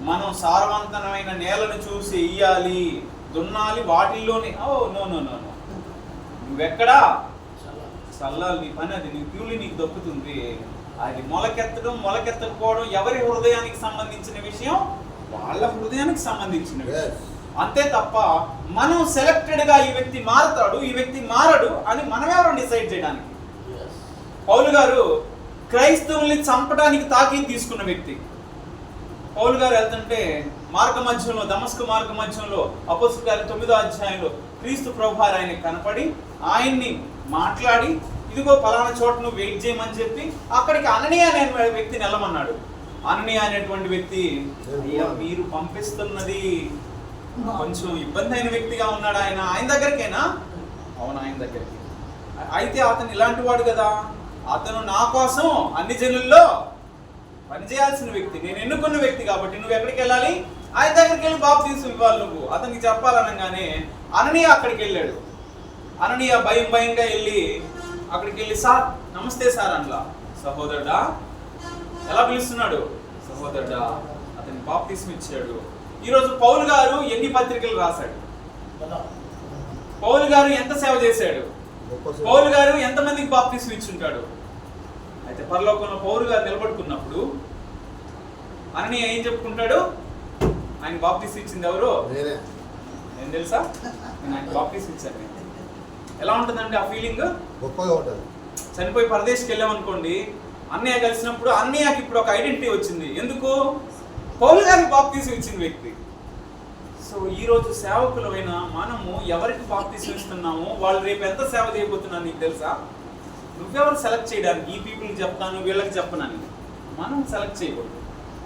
మనం సారవంతమైన నేలను చూసి ఇయ్యాలి దున్నాలి వాటిల్లోనే oh no no no no. నువ్వెక్కడా? చల్లాలి. నీ పని అది. నీ ప్యూలి నీకు దొక్కుతుంది. అది మొలకెత్తడం మొలకెత్తకపోవడం ఎవరి హృదయానికి సంబంధించిన విషయం? వాళ్ళ హృదయానికి సంబంధించిన విషయం. అంతే తప్ప మనం సెలెక్టెడ్గా ఈ వ్యక్తి మారతాడు ఈ వ్యక్తి మారడు అని మనమెవరు డిసైడ్ చేయడానికి? పౌలు గారు క్రైస్తవుల్ని చంపడానికి తాకీదు తీసుకున్న వ్యక్తి. పౌలు గారు వెళ్తుంటే మార్గ మధ్యంలో దమస్క మార్గ మధ్యంలో అపోస్తల గారి తొమ్మిదో అధ్యాయంలో క్రీస్తు ప్రభువారు ఆయన కనపడి ఆయన్ని మాట్లాడి ఇదిగో పలానా చోట నువ్వు వెయిట్ చేయమని చెప్పి అక్కడికి అననీయ అనే వ్యక్తిని వెళ్ళమన్నాడు అననీయ అనేటువంటి వ్యక్తి అయ్యా మీరు పంపిస్తున్నది కొంచెం ఇబ్బంది అయిన వ్యక్తిగా ఉన్నాడు ఆయన. ఆయన దగ్గరికేనా? అవును ఆయన దగ్గరికి. అయితే అతను ఇలాంటి వాడు కదా. అతను నా కోసం అన్ని జనుల్లో పనిచేయాల్సిన వ్యక్తి. నేను ఎన్నుకున్న వ్యక్తి కాబట్టి నువ్వు ఎక్కడికి వెళ్ళాలి? ఆయన దగ్గరికి వెళ్ళి బాబు తీసు ఇవ్వాలి నువ్వు. అతనికి చెప్పాలనగానే అననీయ అక్కడికి వెళ్ళాడు అననీయ భయం భయంగా వెళ్ళి అక్కడికి వెళ్ళి సార్ నమస్తే సార్ అనలా. సహోదరుడా ఎలా పిలుస్తున్నాడు? సహోదరుడా అతని బాప్తిస్మ ఇచ్చాడు. ఈరోజు పౌలు గారు ఎన్ని పత్రికలు రాశాడు? పౌలు గారు ఎంత సేవ చేశాడు? పౌలు గారు ఎంతమందికి బాప్ ఇచ్చుంటాడు? అయితే పరలోకంలో పౌరు గారు నిలబడుకున్నప్పుడు అని ఏం చెప్పుకుంటాడు? ఆయన బాప్తీస్ ఇచ్చింది ఎవరు? నేనే. తెలుసా? నేను ఆయన బాప్తీస్ ఇచ్చాను ఎలా ఉంటుందండి ఆ ఫీలింగ్? గొప్పగా ఉంటుంది. చనిపోయి పరదేశ్కి వెళ్ళామనుకోండి అన్నయ్య కలిసినప్పుడు అన్నయ్యకి ఇప్పుడు ఒక ఐడెంటిటీ వచ్చింది. ఎందుకు? పౌలు గారికి బాప్తీసం ఇచ్చిన వ్యక్తి. సో ఈ రోజు సేవకులమైన మనము ఎవరికి బాప్తీసం ఇస్తున్నామో? వాళ్ళు రేపు ఎంత సేవ చేయబోతున్నారు నీకు తెలుసా? నువ్వెవరు సెలెక్ట్ చేయడానికి? ఈ పీపుల్కి చెప్తాను వీళ్ళకి చెప్పనని మనం సెలెక్ట్ చేయకూడదు.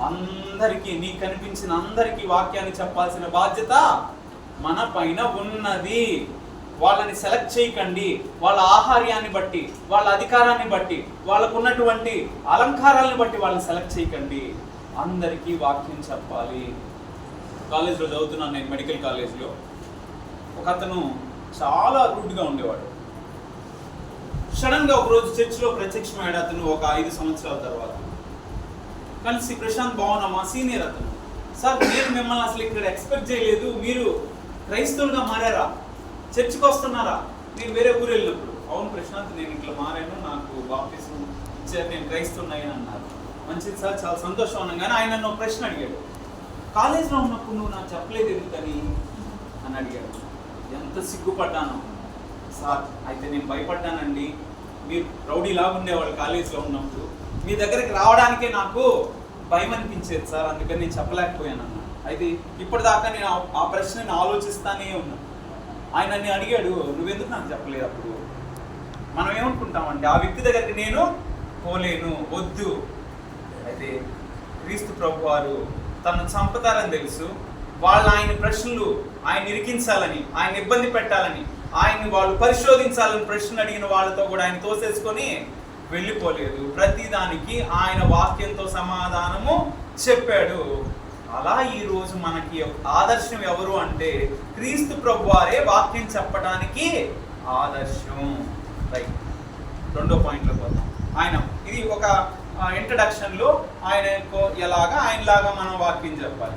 అందరికీ నీకు కనిపించిన అందరికీ వాక్యాన్ని చెప్పాల్సిన బాధ్యత మన పైన ఉన్నది. వాళ్ళని సెలెక్ట్ చేయకండి. వాళ్ళ ఆహార్యాన్ని బట్టి వాళ్ళ అధికారాన్ని బట్టి వాళ్ళకు ఉన్నటువంటి అలంకారాలను బట్టి వాళ్ళని సెలెక్ట్ చేయకండి. అందరికీ వాక్యం చెప్పాలి. కాలేజ్లో చదువుతున్నాను నేను మెడికల్ కాలేజ్లో. ఒక అతను చాలా రూడ్గా ఉండేవాడు. సడన్గా ఒక రోజు చర్చిలో ప్రత్యక్షమయ్యాడు అతను ఒక ఐదు సంవత్సరాల తర్వాత కలిసి ప్రశాంత్ బాగున్నా మా సీనియర్ అతను. సార్ నేను మిమ్మల్ని అసలు ఇక్కడ ఎక్స్పెక్ట్ చేయలేదు. మీరు క్రైస్తవులుగా మారారా? చర్చికి వస్తున్నారా? నేను వేరే ఊరు వెళ్ళినప్పుడు. అవును ప్రశాంత్ నేను ఇట్లా మారాను. నాకు బాప్టిజం ఇచ్చారు. నేను క్రైస్తవున్నాయని అన్నారు. మంచిది సార్. చాలా సంతోషం అనగానే ఆయన నన్ను ఒక ప్రశ్న అడిగాడు. కాలేజీలో ఉన్నప్పుడు నువ్వు నాకు చెప్పలేదు ఎందుకని? అని అడిగాడు. ఎంత సిగ్గుపడ్డాను. సార్ అయితే నేను భయపడ్డానండి. మీరు రౌడీ లాగా ఉండేవాళ్ళు కాలేజీలో ఉన్నప్పుడు. మీ దగ్గరికి రావడానికే నాకు భయం అనిపించేది సార్ అందుకని నేను చెప్పలేకపోయాను అన్న అయితే ఇప్పటిదాకా నేను ఆ- ఆ ప్రశ్నని ఆలోచిస్తానే ఉన్నా. ఆయన నన్ను అడిగాడు నువ్వెందుకు నాకు చెప్పలేదు అప్పుడు? మనం ఏమనుకుంటామంటే ఆ వ్యక్తి దగ్గరికి నేను పోలేను వద్దు. అయితే క్రీస్తు ప్రభు వారు తను చంపుతారని తెలుసు. వాళ్ళు ఆయన ప్రశ్నలు ఆయన ఇరికించాలని ఆయన ఇబ్బంది పెట్టాలని ఆయన్ని వాళ్ళు పరిశోధించాలని ప్రశ్న అడిగిన వాళ్ళతో కూడా ఆయన తోసేసుకొని వెళ్ళిపోలేదు. ప్రతిదానికి ఆయన వాక్యంతో సమాధానము చెప్పాడు. అలా ఈరోజు మనకి ఆదర్శం ఎవరు అంటే క్రీస్తు ప్రభు వారే వాక్యం చెప్పడానికి ఆదర్శం. రైట్ రెండో పాయింట్లో పోతాం ఆయన ఇది ఒక ఇంట్రడక్షన్లో ఆయన ఎలాగా ఆయనలాగా మనం వాక్యం చెప్పాలి.